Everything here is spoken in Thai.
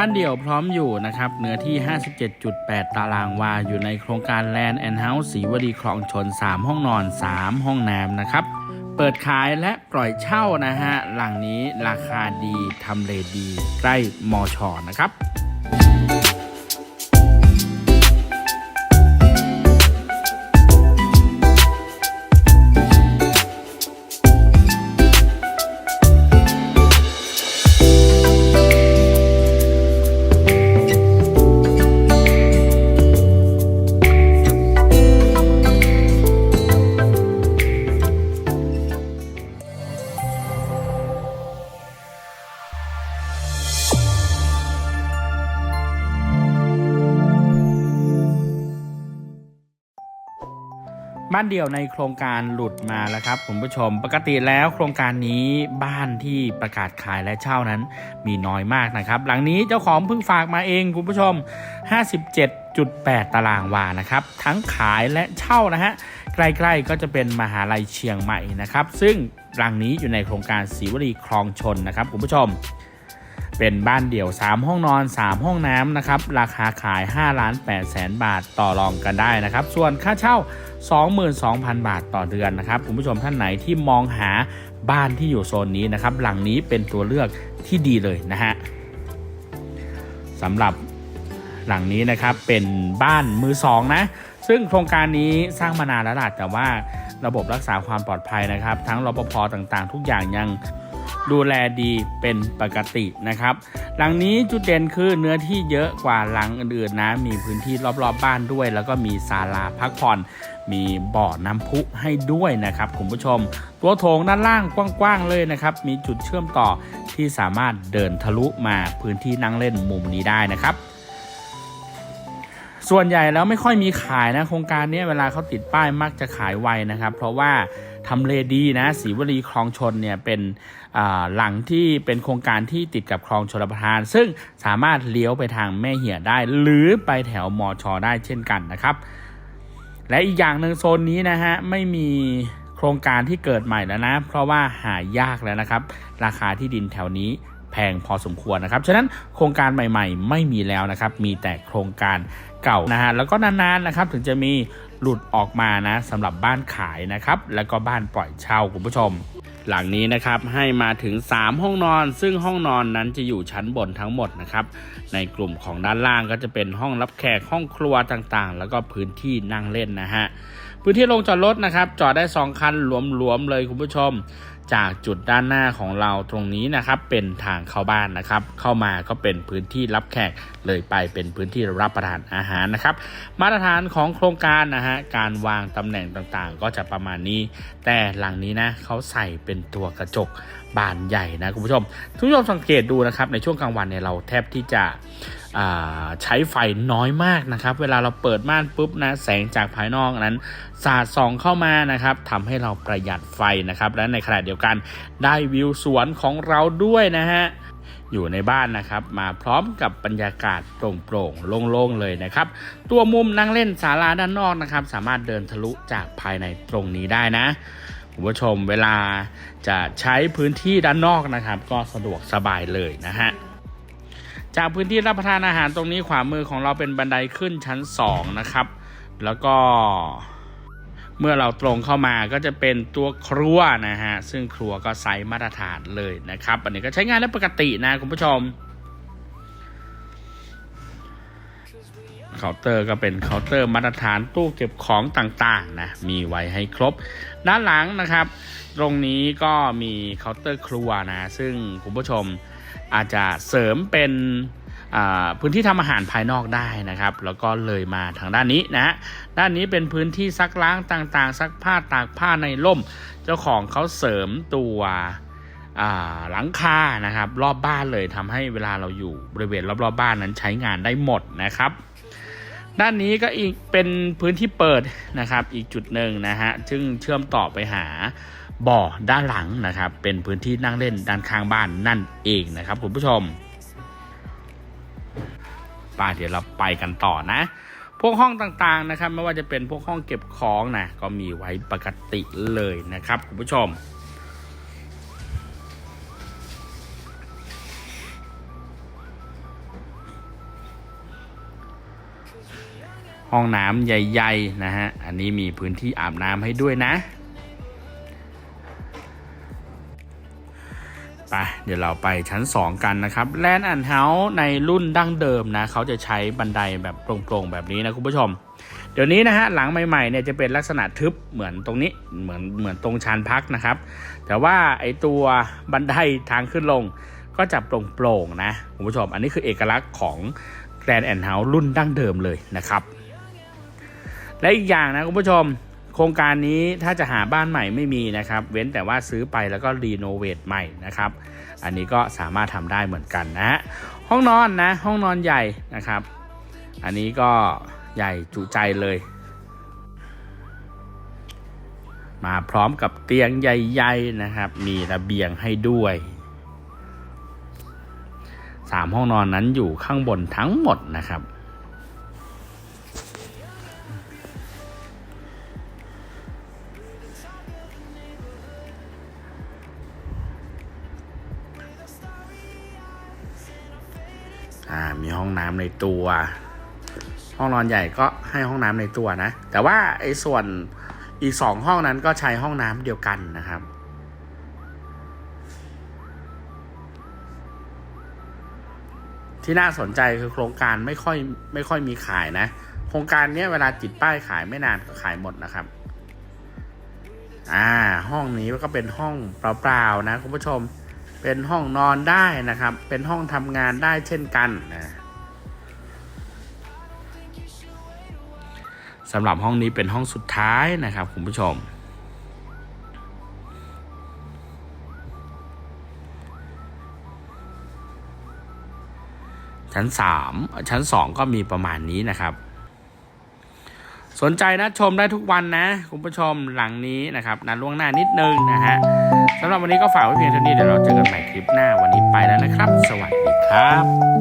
บ้านเดี่ยวพร้อมอยู่นะครับเนื้อที่ 57.8 ตารางวา อยู่ในโครงการ Land and House สีวดีคลองชน 3 ห้องนอน 3 ห้องน้ำนะครับ เปิดขายและปล่อยเช่านะฮะ หลังนี้ราคาดีทำเลดี ใกล้มอชอนะครับ บ้านเดี่ยวในโครงการหลุดมาแล้วครับคุณผู้ชม ปกติแล้วโครงการนี้บ้านที่ประกาศขายและเช่านั้น มีน้อยมากนะครับ หลังนี้เจ้าของเพิ่งฝากมาเองคุณผู้ชม 57.8 ตารางวานะครับ ทั้งขายและเช่านะฮะใกล้ๆก็จะเป็นมหาลัยเชียงใหม่นะครับ ซึ่งหลังนี้อยู่ในโครงการศรีวลีคลองชนนะครับคุณผู้ชม เป็นบ้านเดี่ยว 3 ห้องนอน 3 ห้องน้ำนะครับ ราคาขาย5ล้าน8แสนบาทต่อรองกันได้นะครับ ส่วนค่าเช่า 22,000 บาทต่อเดือนนะครับคุณผู้ชมท่านไหนที่มองหาบ้านที่อยู่โซนนี้นะครับ หลังนี้เป็นตัวเลือกที่ดีเลยนะฮะสำหรับหลังนี้นะครับเป็นบ้านมือสองนะซึ่งโครงการนี้สร้างมานานแล้วล่ะแต่ว่าระบบรักษาความปลอดภัยนะครับ ทั้งรปภต่างๆ ทุกอย่างยัง ดูแลดีเป็นปกตินะครับ หลังนี้จุดเด่นคือเนื้อที่เยอะกว่าหลังอื่นๆนะ มีพื้นที่รอบๆบบ้านด้วย แล้วก็มีศาลาพักผ่อน มีบ่อน้ำพุให้ด้วยนะครับคุณผู้ชม ตัวโถงด้านล่างกว้างๆเลยนะครับ มีจุดเชื่อมต่อที่สามารถเดินทะลุมาพื้นที่นั่งเล่นมุมนี้ได้นะครับส่วนใหญ่แล้วไม่ค่อยมีขายนะโครงการนี้เวลาเขาติดป้ายมักจะขายไวนะครับ เพราะว่า ทำเลดีนะศรีวลีคลองชนเนี่ยเป็นหลังที่เป็นโครงการที่ติดกับคลองชลประทาน ซึ่งสามารถเลี้ยวไปทางแม่เหี่ยได้ หรือไปแถวมอชอได้เช่นกันนะครับ และอีกอย่างหนึ่งโซนนี้นะฮะไม่มีโครงการที่เกิดใหม่แล้วนะ เพราะว่าหายากแล้วนะครับ ราคาที่ดินแถวนี้ แพงพอสมควรนะครับ ฉะนั้นโครงการใหม่ๆ ไม่มีแล้วนะครับ มีแต่โครงการเก่านะฮะ แล้วก็นานๆนะครับถึงจะมีหลุดออกมานะสำหรับบ้านขายนะครับ แล้วก็บ้านปล่อยเช่าคุณผู้ชม หลังนี้นะครับให้มาถึง 3 ห้องนอน ซึ่งห้องนอนนั้นจะอยู่ชั้นบนทั้งหมดนะครับ ในกลุ่มของด้านล่างก็จะเป็นห้องรับแขกห้องครัวต่างๆ แล้วก็พื้นที่นั่งเล่นนะฮะพื้นที่ลงจอดรถนะครับ จอดได้ 2 คันหลวมๆเลยคุณผู้ชม จากจุดด้านหน้าของเราตรงนี้นะครับเป็นทางเข้าบ้านนะครับ เข้ามาก็เป็นพื้นที่รับแขกเลยไปเป็นพื้นที่รับประทานอาหารนะครับ มาตรฐานของโครงการนะฮะการวางตำแหน่งต่างๆ ก็จะประมาณนี้ แต่หลังนี้นะเขาใส่เป็นตัวกระจก บานใหญ่นะคุณผู้ชมทุกผู้ชมสังเกตดูนะครับในช่วงกลางวันเนี่ยเราแทบที่จะใช้ไฟน้อยมากนะครับ เวลาเราเปิดม่านปุ๊บนะแสงจากภายนอกนั้นสาดส่องเข้ามานะครับทำให้เราประหยัดไฟนะครับ และในขณะเดียวกันได้วิวสวนของเราด้วยนะฮะอยู่ในบ้านนะครับ มาพร้อมกับบรรยากาศโปร่งๆโล่งๆเลยนะครับ ตัวมุมนั่งเล่นศาลาด้านนอกนะครับ สามารถเดินทะลุจากภายในตรงนี้ได้นะ คุณผู้ชมเวลาจะใช้พื้นที่ด้านนอกนะครับ ก็สะดวกสบายเลยนะฮะจากพื้นที่รับประทานอาหารตรงนี้ขวามือของเราเป็นบันไดขึ้นชั้น 2 นะครับ แล้วก็เมื่อเราตรงเข้ามาก็จะเป็นตัวครัวนะฮะ ซึ่งครัวก็ไซส์มาตรฐานเลยนะครับ อันนี้ก็ใช้งานได้ปกตินะคุณผู้ชม เคาน์เตอร์ก็เป็นเคาน์เตอร์มาตรฐานตู้เก็บของต่างๆนะมีไว้ให้ครบ ด้านหลังนะครับ ตรงนี้ก็มีเคาน์เตอร์ครัวนะซึ่งคุณผู้ชมอาจจะเสริมเป็นพื้นที่ทำอาหารภายนอกได้นะครับ แล้วก็เลยมาทางด้านนี้นะด้านนี้เป็นพื้นที่ซักล้างต่างๆ ซักผ้าตากผ้าในร่ม เจ้าของเขาเสริมตัวอ่าหลังคานะครับ รอบบ้านเลยทำให้เวลาเราอยู่บริเวณรอบๆบ้านนั้นใช้งานได้หมดนะครับ ด้านนี้ก็อีกเป็นพื้นที่เปิดนะครับ อีกจุดหนึ่งนะฮะซึ่งเชื่อมต่อไปหาบ่อด้านหลังนะครับ เป็นพื้นที่นั่งเล่นด้านข้างบ้านนั่นเองนะครับคุณผู้ชมป้าเดี๋ยวเราไปกันต่อนะ พวกห้องต่างๆนะครับ ไม่ว่าจะเป็นพวกห้องเก็บของนะก็มีไว้ปกติเลยนะครับคุณผู้ชม ห้องน้ำใหญ่ๆนะฮะ อันนี้มีพื้นที่อาบน้ำให้ด้วยนะไปเดี๋ยวเราไปชั้น 2 กันนะครับแลนด์แอนเฮาส์ในรุ่นดั้งเดิมนะเขาจะใช้บันไดแบบโปร่งๆ แบบนี้นะคุณผู้ชม เดี๋ยวนี้นะฮะหลังใหม่ๆเนี่ยจะเป็นลักษณะทึบเหมือนตรงนี้เหมือนเหมือนตรงชานพักนะครับ แต่ว่าไอตัวบันไดทางขึ้นลงก็จะโปร่งๆนะคุณผู้ชม อันนี้คือเอกลักษณ์ของ แกรนแอนเฮาส์รุ่นดั้งเดิมเลยนะครับ และอีกอย่างนะคุณผู้ชมโครงการนี้ถ้าจะหาบ้านใหม่ไม่มีนะครับ เว้นแต่ว่าซื้อไปแล้วก็รีโนเวทใหม่นะครับ อันนี้ก็สามารถทำได้เหมือนกันนะฮะห้องนอนนะ ห้องนอนใหญ่นะครับ อันนี้ก็ใหญ่จุใจเลยมาพร้อมกับเตียงใหญ่ ๆนะครับ มีระเบียงให้ด้วย สามห้องนอนนั้นอยู่ข้างบนทั้งหมดนะครับอ่ามีห้องน้ำในตัว ห้องนอนใหญ่ก็ให้ห้องน้ำในตัวนะ แต่ว่าไอ้ส่วนอีกสองห้องนั้นก็ใช้ห้องน้ำเดียวกันนะครับ ที่น่าสนใจคือโครงการไม่ค่อยไม่ค่อยมีขายนะ โครงการเนี้ยเวลาติดป้ายขายไม่นานก็ขายหมดนะครับ อ่า ห้องนี้ก็เป็นห้องเปล่าๆนะคุณผู้ชม เป็นห้องนอนได้นะครับ เป็นห้องทำงานได้เช่นกันนะสำหรับห้องนี้เป็นห้องสุดท้ายนะครับคุณผู้ชม ชั้น 3 ชั้น 2 ก็มีประมาณนี้นะครับ สนใจนะชมได้ทุกวันนะ คุณผู้ชมหลังนี้นะครับนัดล่วงหน้านิดนึงนะฮะสำหรับวันนี้ก็ฝากไว้เพียงเท่านี้เดี๋ยวเราเจอกันใหม่คลิปหน้าวันนี้ไปแล้วนะครับ สวัสดีครับ